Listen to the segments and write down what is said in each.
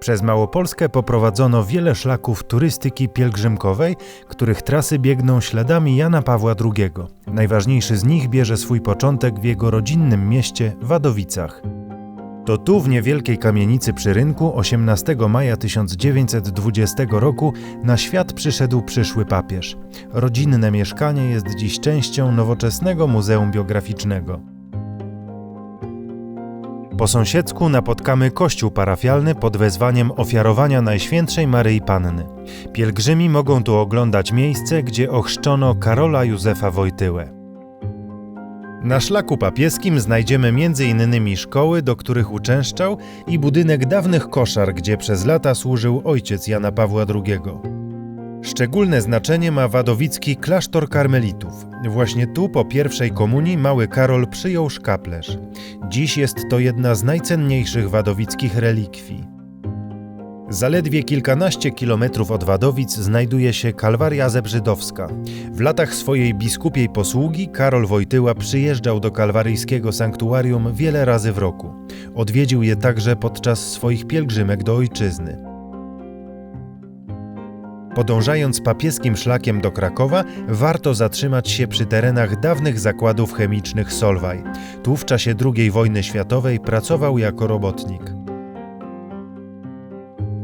Przez Małopolskę poprowadzono wiele szlaków turystyki pielgrzymkowej, których trasy biegną śladami Jana Pawła II. Najważniejszy z nich bierze swój początek w jego rodzinnym mieście Wadowicach. To tu w niewielkiej kamienicy przy rynku 18 maja 1920 roku na świat przyszedł przyszły papież. Rodzinne mieszkanie jest dziś częścią nowoczesnego Muzeum Biograficznego. Po sąsiedzku napotkamy kościół parafialny pod wezwaniem ofiarowania Najświętszej Maryi Panny. Pielgrzymi mogą tu oglądać miejsce, gdzie ochrzczono Karola Józefa Wojtyłę. Na szlaku papieskim znajdziemy m.in. szkoły, do których uczęszczał i budynek dawnych koszar, gdzie przez lata służył ojciec Jana Pawła II. Szczególne znaczenie ma wadowicki klasztor karmelitów. Właśnie tu po pierwszej komunii mały Karol przyjął szkaplerz. Dziś jest to jedna z najcenniejszych wadowickich relikwii. Zaledwie kilkanaście kilometrów od Wadowic znajduje się Kalwaria Zebrzydowska. W latach swojej biskupiej posługi Karol Wojtyła przyjeżdżał do kalwaryjskiego sanktuarium wiele razy w roku. Odwiedził je także podczas swoich pielgrzymek do ojczyzny. Podążając papieskim szlakiem do Krakowa, warto zatrzymać się przy terenach dawnych zakładów chemicznych Solwaj. Tu w czasie II wojny światowej pracował jako robotnik.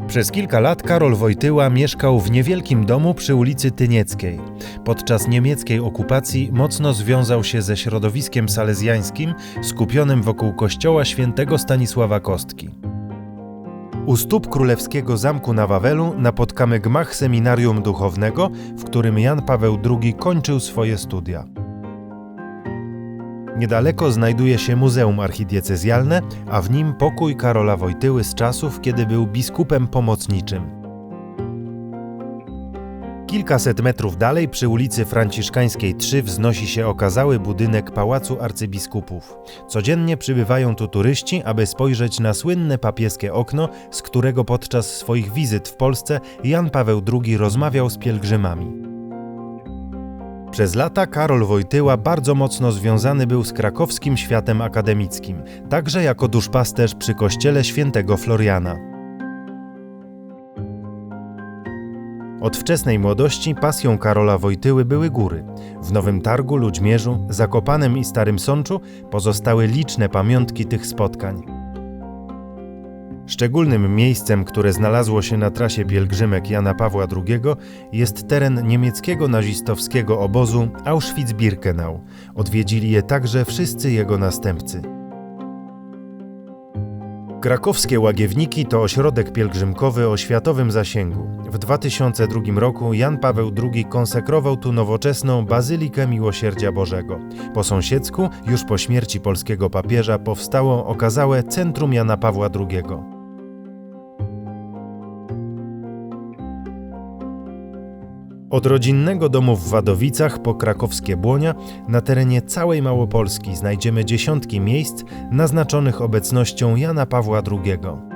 Przez kilka lat Karol Wojtyła mieszkał w niewielkim domu przy ulicy Tynieckiej. Podczas niemieckiej okupacji mocno związał się ze środowiskiem salezjańskim skupionym wokół kościoła świętego Stanisława Kostki. U stóp królewskiego zamku na Wawelu napotkamy gmach seminarium duchownego, w którym Jan Paweł II kończył swoje studia. Niedaleko znajduje się Muzeum Archidiecezjalne, a w nim pokój Karola Wojtyły z czasów, kiedy był biskupem pomocniczym. Kilkaset metrów dalej, przy ulicy Franciszkańskiej 3, wznosi się okazały budynek Pałacu Arcybiskupów. Codziennie przybywają tu turyści, aby spojrzeć na słynne papieskie okno, z którego podczas swoich wizyt w Polsce Jan Paweł II rozmawiał z pielgrzymami. Przez lata Karol Wojtyła bardzo mocno związany był z krakowskim światem akademickim, także jako duszpasterz przy kościele świętego Floriana. Od wczesnej młodości pasją Karola Wojtyły były góry. W Nowym Targu, Ludźmierzu, Zakopanem i Starym Sączu pozostały liczne pamiątki tych spotkań. Szczególnym miejscem, które znalazło się na trasie pielgrzymek Jana Pawła II, jest teren niemieckiego nazistowskiego obozu Auschwitz-Birkenau. Odwiedzili je także wszyscy jego następcy. Krakowskie Łagiewniki to ośrodek pielgrzymkowy o światowym zasięgu. W 2002 roku Jan Paweł II konsekrował tu nowoczesną Bazylikę Miłosierdzia Bożego. Po sąsiedzku, już po śmierci polskiego papieża, powstało okazałe Centrum Jana Pawła II. Od rodzinnego domu w Wadowicach po krakowskie Błonia na terenie całej Małopolski znajdziemy dziesiątki miejsc naznaczonych obecnością Jana Pawła II.